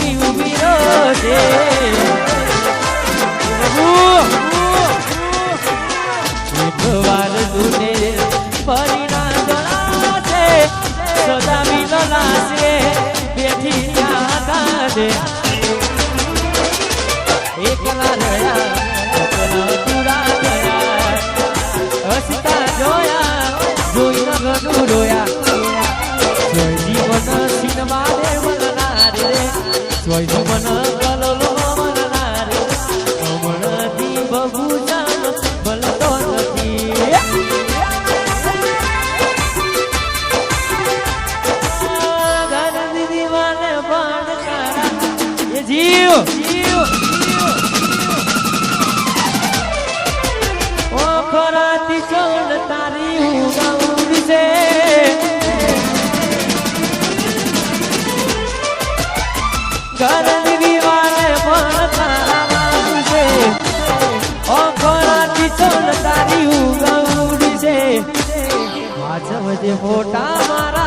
ઊભી ઊભી રોજે. એક તુને પરિણામ જણાશે. સદા મિલનાશે બેઠી ત્યાં હસતા જોયા, જોઈને ઘણું રોયા. જોઈ મન કલલો તારા નામ છે. વાજવ જે મોટા મારા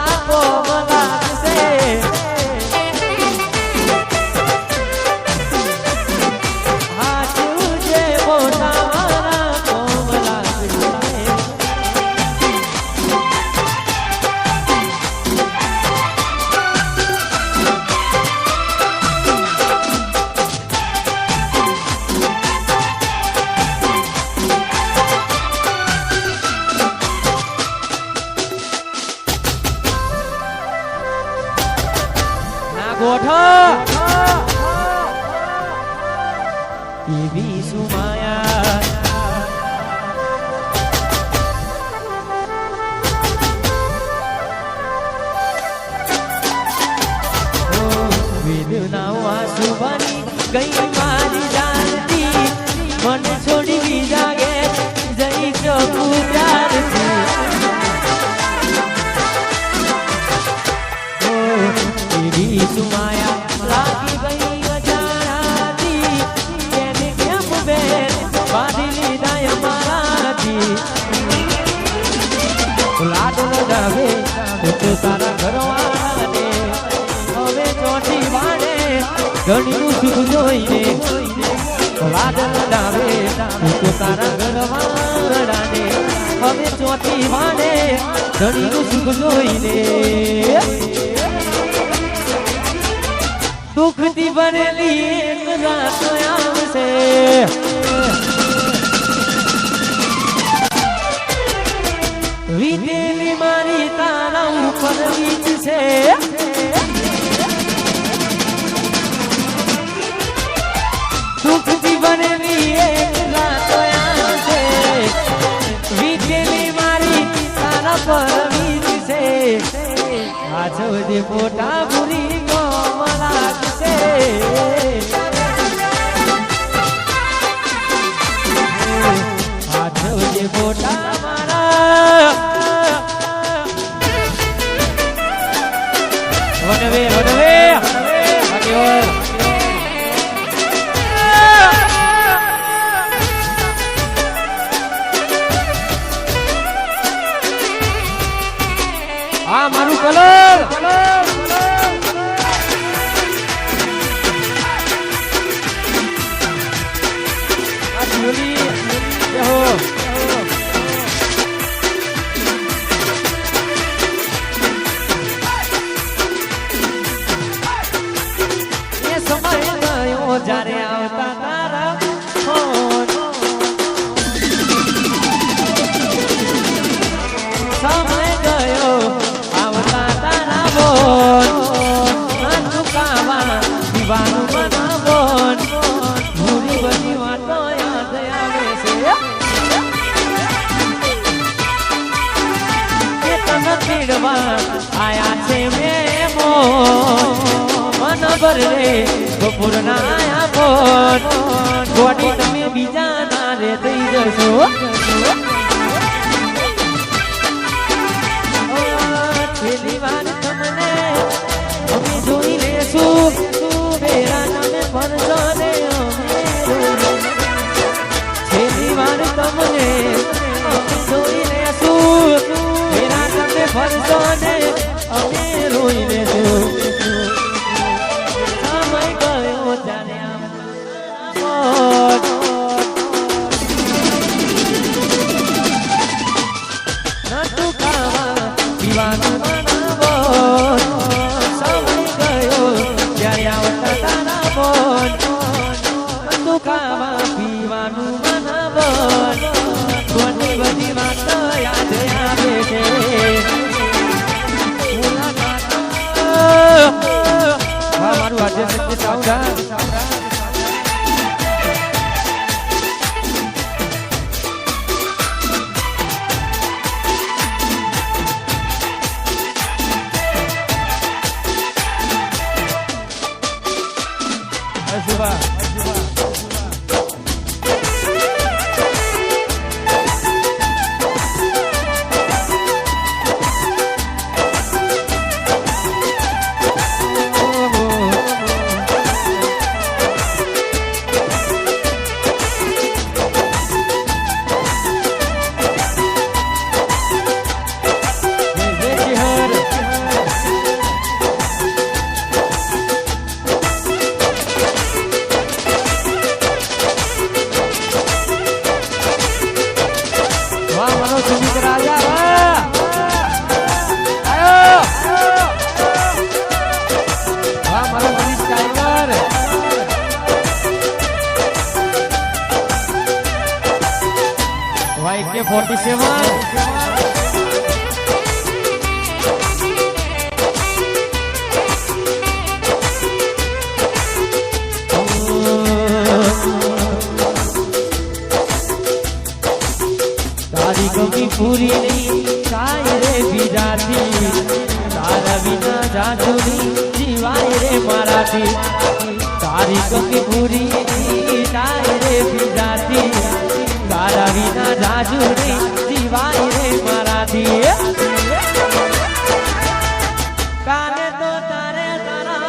ગઈ મારી જાનતી મન છોડી બીજા ગે જઈ શકું ત્યારથી એવી ઘડીનું સુખ જોઈને વાદળ ડાવે તો તારા ઘરવાળાને હવે ચોથી વાળે ઘડીનું સુખ જોઈને દુઃખથી ભરેલી એક રાત આવશે. વિધેલી મારી તારા ઉપર વીજ છે મારી તારા પર છે. આજો જે મોટા આ મારું કલર. આ પણ ભૂલી બધી વાતો યાદ આવે છે. તને પીડવા આયા છે બીજા ના રે, થઈ જશો. રાજન સાવધાન Ajuba. Ajuba. સાધુની જીવાય રે મારાથી. તારી ગમી પૂરી થાય રે બીજાથી. તારા વિના રાજુની જીવાય રે મારાથી. કાલે તો તારે તારા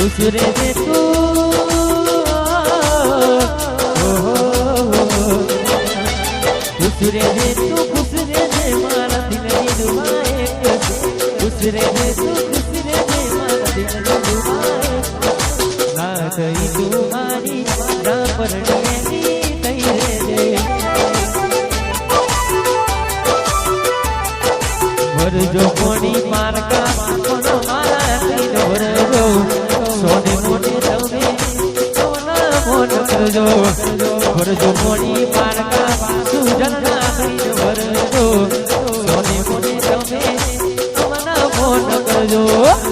হুজুরে দেখো হুজুরে দেখো খুসরে দে মারা দিলে দুবাই খুসরে দেখো খুসরে দে মারা দিলে দুবাই না কই વરજો વરજો મોડી મારકા સુજન નાખી વરજો મને મને તમે મને ફોન કરજો.